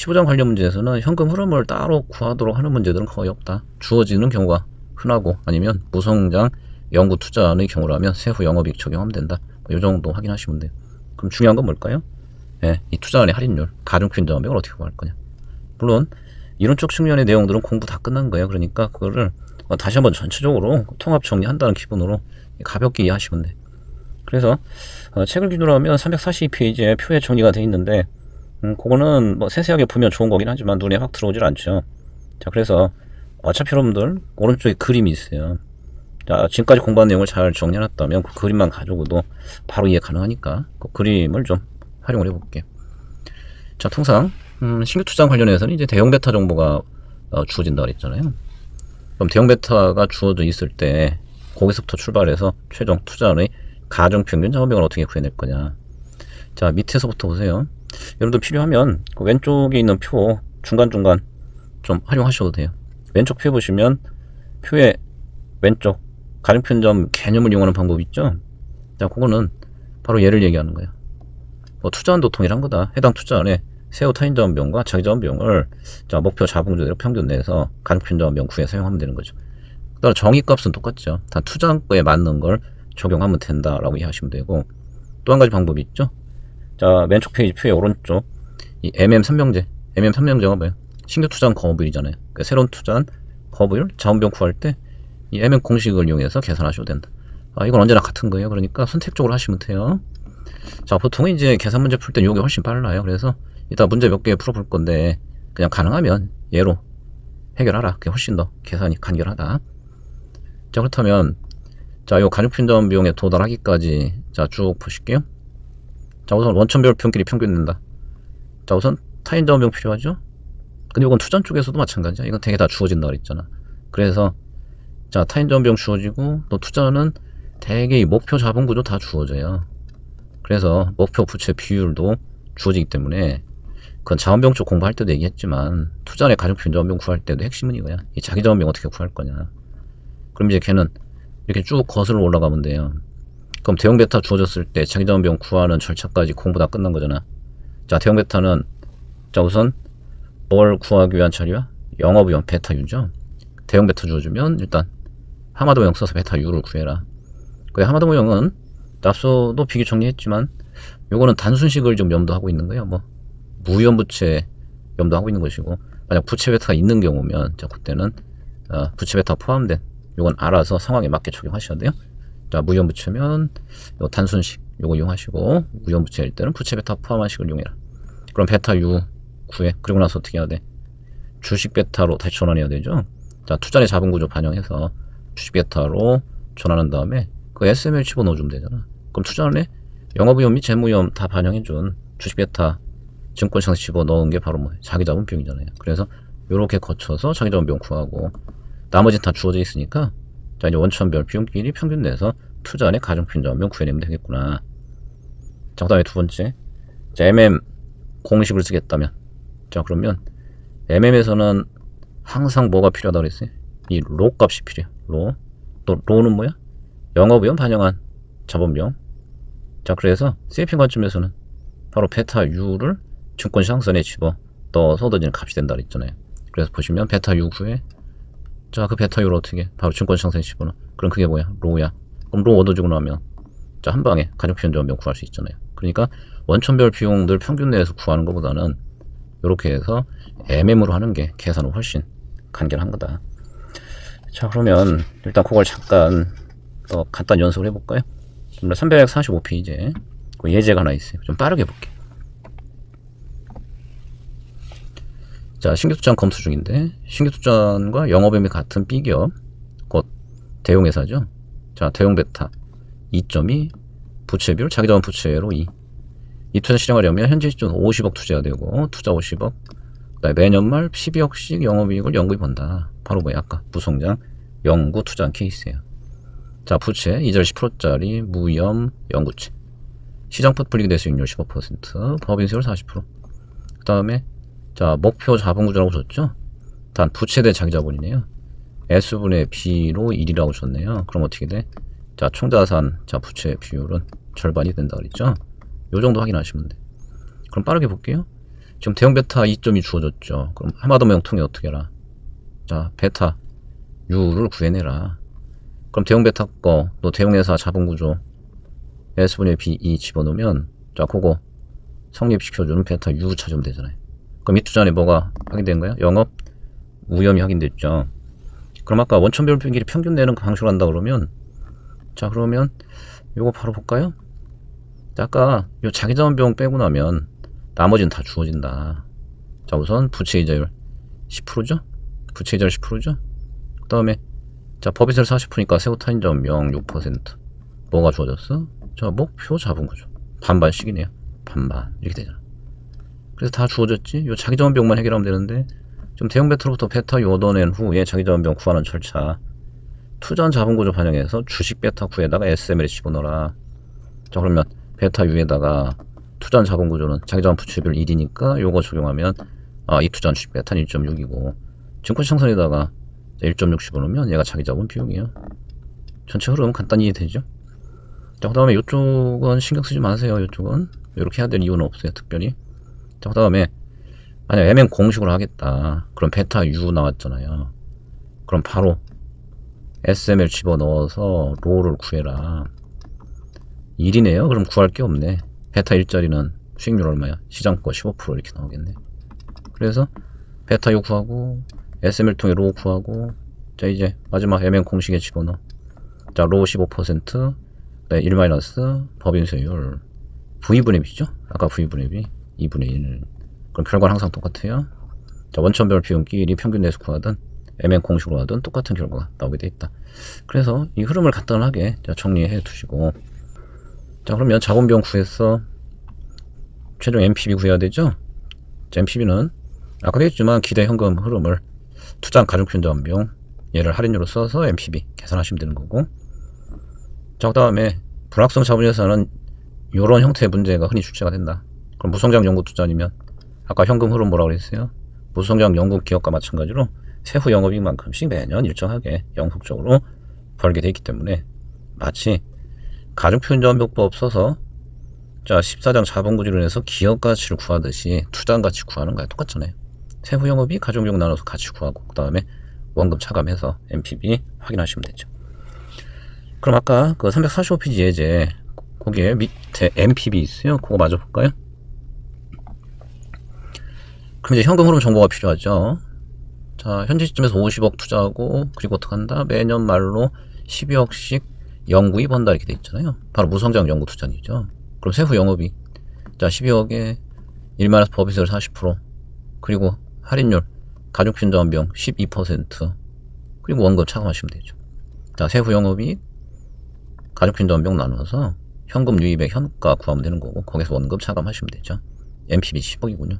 15장 관련 문제에서는 현금 흐름을 따로 구하도록 하는 문제들은 거의 없다. 주어지는 경우가 흔하고 아니면 무성장 연구 투자의 경우라면 세후 영업이익 적용하면 된다. 뭐이 정도 확인하시면 돼요. 그럼 중요한 건 뭘까요? 예, 이 투자안의 할인율, 인정하면 어떻게 구할 거냐. 물론 이론적 측면의 내용들은 공부 다 끝난 거예요. 그러니까 그거를 어, 다시 한번 전체적으로 통합 정리한다는 기분으로 가볍게 이해하시면 돼. 그래서 어, 책을 기준으로 하면 342페이지에 표에 정리가 돼 있는데 음, 그거는 뭐 세세하게 보면 좋은 거긴 하지만 눈에 확 들어오질 않죠. 자, 그래서 어차피 여러분들 오른쪽에 그림이 있어요. 자, 지금까지 공부한 내용을 잘 정리해놨다면 그 그림만 가지고도 바로 이해 가능하니까 그 그림을 좀 활용을 해볼게요. 자, 통상 음, 신규 투자 관련해서는 이제 대형 베타 정보가 어, 주어진다 그랬잖아요. 그럼 대형 베타가 주어져 있을 때 거기서부터 출발해서 최종 투자의 가정 평균 자원비용을 어떻게 구해낼 거냐. 자, 밑에서부터 보세요. 여러분들 필요하면 그 왼쪽에 있는 표 중간중간 좀 활용하셔도 돼요. 왼쪽 표 보시면 표의 왼쪽 가중편점 개념을 이용하는 방법이 있죠. 자, 그거는 바로 얘를 얘기하는 거예요. 뭐 투자한 도통이란 거다. 해당 투자안에 세후 타인 자원 비용과 자기 자원 비용을 자, 목표 자본주대로 평균 내서 가중편점 비용 구해 사용하면 되는 거죠. 그다음 정의값은 똑같죠. 다 투자한 거에 맞는 걸 적용하면 된다라고 이해하시면 되고 또 한 가지 방법이 있죠. 자, 왼쪽 페이지 표의 오른쪽 이 MM 삼명제, MM 삼명제가 뭐예요? 신규 투자한 거부율이잖아요. 그러니까 새로운 투자한 거부율, 자원비용 구할 때 이 MM 공식을 이용해서 계산하셔도 된다. 아, 이건 언제나 같은 거예요. 그러니까 선택적으로 하시면 돼요. 자, 보통은 이제 계산 문제 풀 때 이게 훨씬 빨라요. 그래서 이따 문제 몇 개 풀어볼 건데 그냥 가능하면 얘로 해결하라. 그게 훨씬 더 계산이 간결하다. 자, 그렇다면 자, 요 가중편점 비용에 도달하기까지 자, 쭉 보실게요. 자, 우선 원천별 평균이 평균 낸다. 자, 우선 타인 자원 비용 필요하죠? 근데 이건 투자 쪽에서도 마찬가지야. 이건 되게 다 주어진다 그랬잖아. 그래서 자, 타인 자원 비용 주어지고 또 투자는 대개 이 목표 자본 구조 다 주어져요. 그래서 목표 부채 비율도 주어지기 때문에 그건 자원비용 쪽 공부할 때도 얘기했지만 투자의 가중표 자원비용 구할 때도 핵심은 이거야. 이 자기 자원비용 어떻게 구할 거냐. 그럼 이제 걔는 이렇게 쭉 거슬러 올라가면 돼요. 그럼 대형 베타 주어졌을 때 자기 자원 비용 구하는 절차까지 공부 다 끝난 거잖아. 자, 대형 베타는 자 우선 뭘 구하기 위한 처리야? 영업위원 베타 유죠. 대형 베타 주어주면 일단 하마도 모형 써서 베타 유를 구해라. 그 하마도 모형은 앞서도 비교 정리했지만 요거는 단순식을 좀 염두하고 있는 거예요. 뭐 무위험 부채 염두하고 있는 것이고 만약 부채 베타가 있는 경우면 자 그때는 어, 부채 베타 포함된 요건 알아서 상황에 맞게 적용하셔야 돼요. 자, 무위험 부채면 요 단순식 요거 이용하시고 무위험 부채일 때는 부채 베타 포함한 식을 이용해라. 그럼 베타 U 구해. 그리고 나서 어떻게 해야 돼? 주식 베타로 다시 전환해야 되죠. 자, 투자의 자본 구조 반영해서 주식 베타로 전환한 다음에 그 SML 집어넣어 주면 되잖아. 그럼 투자 안에 영업위험 및 재무위험 다 반영해 준 주식 베타 증권시장 집어넣은 게 바로 뭐 자기 자본 비용이잖아요. 그래서 요렇게 거쳐서 자기 자본 비용 구하고 나머지는 다 주어져 있으니까 자 이제 원천별 비용끼리 평균 내서 투자안의 가중평균 구해내면 되겠구나. 자 그다음에 두 번째 자 MM 공식을 쓰겠다면 자 그러면 MM에서는 항상 뭐가 필요하다고 그랬어요? 이 로 값이 필요해. 로. 또 로는 뭐야? 영업위험 반영한 자본비용. 자 그래서 세이핑 관점에서는 바로 베타 U를 증권시장선에 집어 넣어서 얻어지는 값이 된다 그랬잖아요. 그래서 보시면 베타 U 구에 자, 그 베타율 어떻게? 바로 증권시장선에 집어넣어. 그럼 그게 뭐야? 로야. 그럼 로 얻어주고 나면 자, 한 방에 가중표현 점병 구할 수 있잖아요. 그러니까 원천별 비용들 평균 내에서 구하는 것보다는 이렇게 해서 MM으로 하는 게 계산은 훨씬 간결한 거다. 자, 그러면 일단 그걸 잠깐 더 간단 연습을 해볼까요? 345페이지에 그 예제가 하나 있어요. 좀 빠르게 볼게요. 자, 신규 투자한 검수 중인데 신규 투자과 영업이익이 같은 B기업 곧 대용회사죠. 자, 대용 베타 2.2 부채 비율 자기자본 부채로 2. 이 투자 실행하려면 현재 시점 50억 투자가 되고 투자 50억 그다음에 매년 말 12억씩 영업이익을 연구히 번다. 바로 뭐야 아까 부성장 연구 투자한 케이스예요. 자, 부채 2절 10%짜리 무위험 연구채. 시장 포트폴리오 대수익률 15%, 법인세율 40%. 그 다음에 자, 목표 자본 구조라고 줬죠? 단 부채 대 자기 자본이네요. S분의 B로 1이라고 줬네요. 그럼 어떻게 돼? 자, 총자산, 자, 부채 비율은 절반이 된다 그랬죠? 요 정도 확인하시면 돼. 그럼 빠르게 볼게요. 지금 대형 베타 2점이 주어졌죠. 그럼 하마더명 통해 어떻게 해라? 자, 베타 U를 구해내라. 그럼 대형 베타 거, 또 대형 회사 자본 구조 S분의 B2 집어넣으면 자, 그거 성립시켜주는 베타 U 찾으면 되잖아요. 그럼 이 투자 안에 뭐가 확인된 거야? 영업 우염이 확인됐죠. 그럼 아까 원천별 비율 평균 내는 그 방식으로 한다 그러면 자 그러면 요거 바로 볼까요? 자, 아까 요 자기자본 비용 빼고 나면 나머지는 다 주어진다. 자 우선 부채이자율 10%죠? 부채이자율 10%죠? 그 다음에 자 법인세율 40%니까 세후타인자원비용 6% 뭐가 주어졌어? 자 목표 잡은 거죠. 반반씩이네요. 반반 이렇게 되잖아. 그래서 다 주어졌지. 요 자기자본비용만 해결하면 되는데 좀 대형 베타로부터 베타 얻어낸 후에 자기자본비용 구하는 절차 투자한 자본구조 반영해서 주식 베타 구에다가 SML 집어넣어라. 자 그러면 베타 U에다가 투자한 자본구조는 자기자본 부채비율 1이니까 요거 적용하면 아, 이 투자한 주식 베타는 1.6이고 증권시장선에다가 1.6 집어넣으면 얘가 자기 자본 비용이에요. 전체 흐름 간단히 이해되죠? 자, 그 다음에 이쪽은 신경 쓰지 마세요. 이쪽은 이렇게 해야 될 이유는 없어요. 특별히. 자, 그 다음에 만약 MN 공식으로 하겠다. 그럼 베타 U 나왔잖아요. 그럼 바로 SML 집어넣어서 로를 구해라. 1이네요. 그럼 구할 게 없네. 베타 1짜리는 수익률 얼마야? 시장가 15% 이렇게 나오겠네. 그래서 베타 U 구하고 SML 통해 로 구하고 자 이제 마지막 MN 공식에 집어넣어. 자, 로 15%, 네, 1 마이너스 법인 세율 V분의 B죠? 아까 V분의 B 2분의 1. 그럼 결과는 항상 똑같아요. 자, 원천별 비용끼리 평균 내수 구하든 MN 공식으로 하든 똑같은 결과가 나오게 돼 있다. 그래서 이 흐름을 간단하게 자, 정리해 두시고 자, 그러면 자본 비용 구했어. 최종 MPB 구해야 되죠? 자, MPB는 아까도 했지만 기대 현금 흐름을 투자한 가중표현 자본비용 얘를 할인율로 써서 MPB 계산하시면 되는 거고 자, 그 다음에 불확성 자본예산은 이런 형태의 문제가 흔히 출제가 된다. 그럼 무성장 연구 투자이면 아까 현금 흐름 뭐라고 그랬어요? 무성장 연구 기업과 마찬가지로 세후 영업이익만큼씩 매년 일정하게 영속적으로 벌게 돼 있기 때문에 마치 가중표현자원비법 써서 자 14장 자본구조로 해서 기업 가치를 구하듯이 투자한 가치 구하는 거야 똑같잖아요. 세후 영업이 가중비용 나눠서 가치 구하고 그 다음에 원금 차감해서 MPB 확인하시면 되죠. 그럼 아까 그 345페이지 예제 거기에 밑에 MPB 있어요. 그거 마저 볼까요? 그럼 이제 현금 흐름 정보가 필요하죠. 자, 현재 시점에서 50억 투자하고 그리고 어떻게 한다? 매년 말로 12억씩 영구이 번다 이렇게 돼 있잖아요. 바로 무성장 연구 투자이죠. 그럼 세후 영업이 자 12억에 1마이너스 법인세율 40% 그리고 할인율 가중편자원비용 12% 그리고 원금 차감하시면 되죠. 자 세후 영업이 가중편자원비용 나눠서 현금 유입액 현가 구하면 되는 거고 거기서 원금 차감하시면 되죠. MPB 10억이군요.